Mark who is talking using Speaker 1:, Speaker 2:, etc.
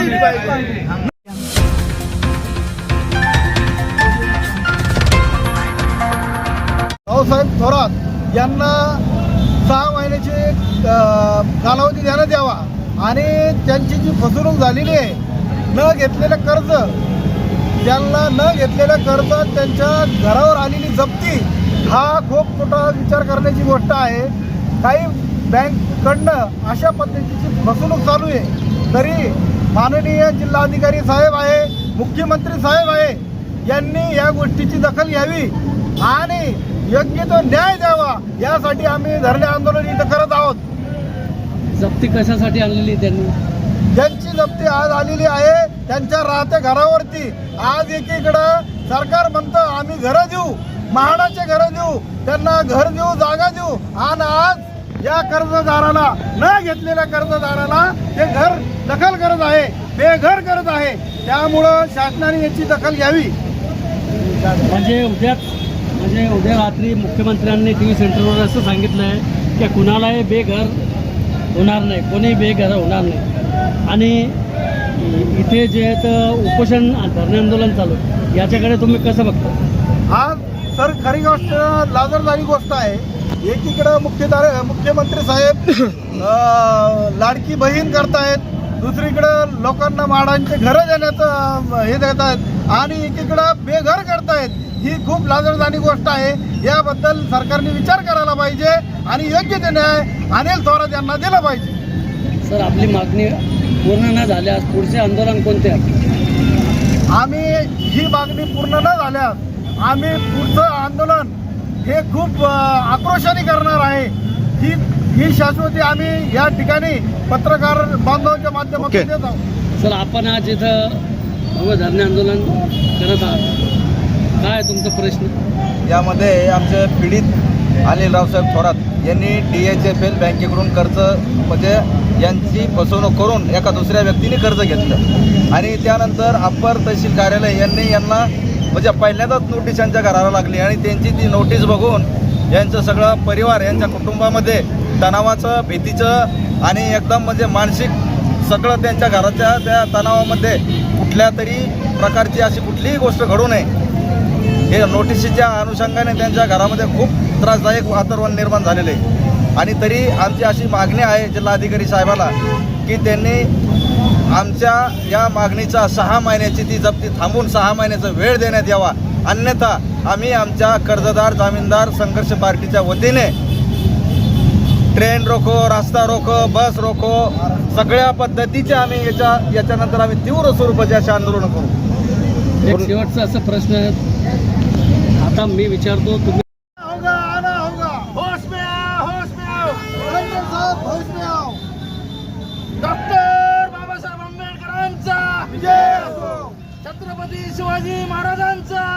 Speaker 1: पाहिजे भाऊसाहेब थोरात यांना सहा महिन्याची कालावधी देण्यात द्यावा. आणि त्यांची जी फसवणूक झालेली आहे न घेतलेलं कर्ज त्यांना न घेतलेलं कर्ज त्यांच्या घरावर आलेली जप्ती हा खूप मोठा विचार करण्याची गोष्ट आहे. काही बँककडनं अशा पद्धतीची फसवणूक चालू आहे. तरी माननीय जिल्हाधिकारी साहेब आहे मुख्यमंत्री साहेब आहे यांनी या गोष्टीची दखल घ्यावी आणि योग्य तो न्याय द्यावा यासाठी आम्ही धरणे आंदोलन इथं करत आहोत.
Speaker 2: जप्ती कशासाठी आणलेली त्यांनी?
Speaker 1: ज्यांची जप्ती आज आलेली आहे त्यांच्या राहत्या घरावरती. आज एकीकडं सरकार म्हणतं आम्ही घरं देऊ म्हाडाचे घरं देऊ त्यांना घर देऊ जागा देऊ. आणि आज या कर्जदाराला न घेतलेल्या कर्जदाराला ते घर दखल करत आहे बेघर करत आहे. त्यामुळं शासनाने याची दखल घ्यावी.
Speaker 2: म्हणजे उद्या म्हणजे उद्या रात्री मुख्यमंत्र्यांनी टी व्ही सेंटरवर असं सांगितलं आहे की कुणालाही बेघर होणार नाही कोणी बेघर होणार नाही. आणि इथे जे आहे तर उपोषण धरणे आंदोलन चालू. याच्याकडे तुम्ही कसं बघता?
Speaker 1: हा सर खरी गोष्ट लाजरदारी गोष्ट आहे. एकीकडं मुख्यदार मुख्यमंत्री साहेब लाडकी बहीण करतायत दुसरीकडं लोकांना माडांचे घरं देण्याचं हे देत आहेत आणि एकीकडं बेघर करतायत. ही खूप लाजरदारी गोष्ट आहे. याबद्दल सरकारने विचार करायला पाहिजे आणि योग्य ते न्याय अनिल थोरात यांना दिला पाहिजे.
Speaker 2: सर आपली मागणी पूर्ण न झाल्यास पुढचे आंदोलन कोणते?
Speaker 1: आम्ही ही मागणी पूर्ण न झाल्यास आम्ही पुढचं आंदोलन हे खूप आक्रोशाने करणार आहे. ही ही शाश्वती आम्ही या ठिकाणी पत्रकार बांधवांच्या माध्यमातून देत आहोत.
Speaker 2: सर आपण आज इथं भव्य धरणे आंदोलन करत आहात. काय तुमचा प्रश्न?
Speaker 3: यामध्ये आमचे पीडित अनिल रावसाहेब थोरात यांनी डी एच एफ एल बँकेकडून कर्ज म्हणजे यांची फसवणूक करून एका दुसऱ्या व्यक्तीने कर्ज घेतलं. आणि त्यानंतर अप्पर तहसील कार्यालय यांनी यांना म्हणजे पहिल्यांदाच नोटीस यांच्या घराला लागली आणि त्यांची ती नोटीस बघून यांचं सगळं परिवार यांच्या कुटुंबामध्ये तणावाचं भीतीचं आणि एकदम म्हणजे मानसिक सगळं त्यांच्या घराच्या त्या तणावामध्ये कुठल्या तरी प्रकारची अशी कुठलीही गोष्ट घडू नये. हे नोटिशीच्या अनुषंगाने त्यांच्या घरामध्ये खूप त्रासदायक वातावरण निर्माण झालेलं आहे. आणि तरी आमची अशी मागणी आहे जिल्हाधिकारी साहेबाला की त्यांनी आमच्या या मागणीचा सहा महिन्याची ती जप्ती थांबून सहा महिन्याचा वेळ देण्यात यावा. अन्यथा आम्ही आमच्या कर्जदार जामीनदार संघर्ष पार्टीच्या वतीने ट्रेन रोको रस्ता रोको बस रोको सगळ्या पद्धतीचे आम्ही याच्या याच्यानंतर आम्ही तीव्र स्वरूपाचे असे आंदोलन करू.
Speaker 2: शेवटचा असा प्रश्न आहे. आता मी विचारतो तुम्ही
Speaker 4: शिवाजी महाराजांचा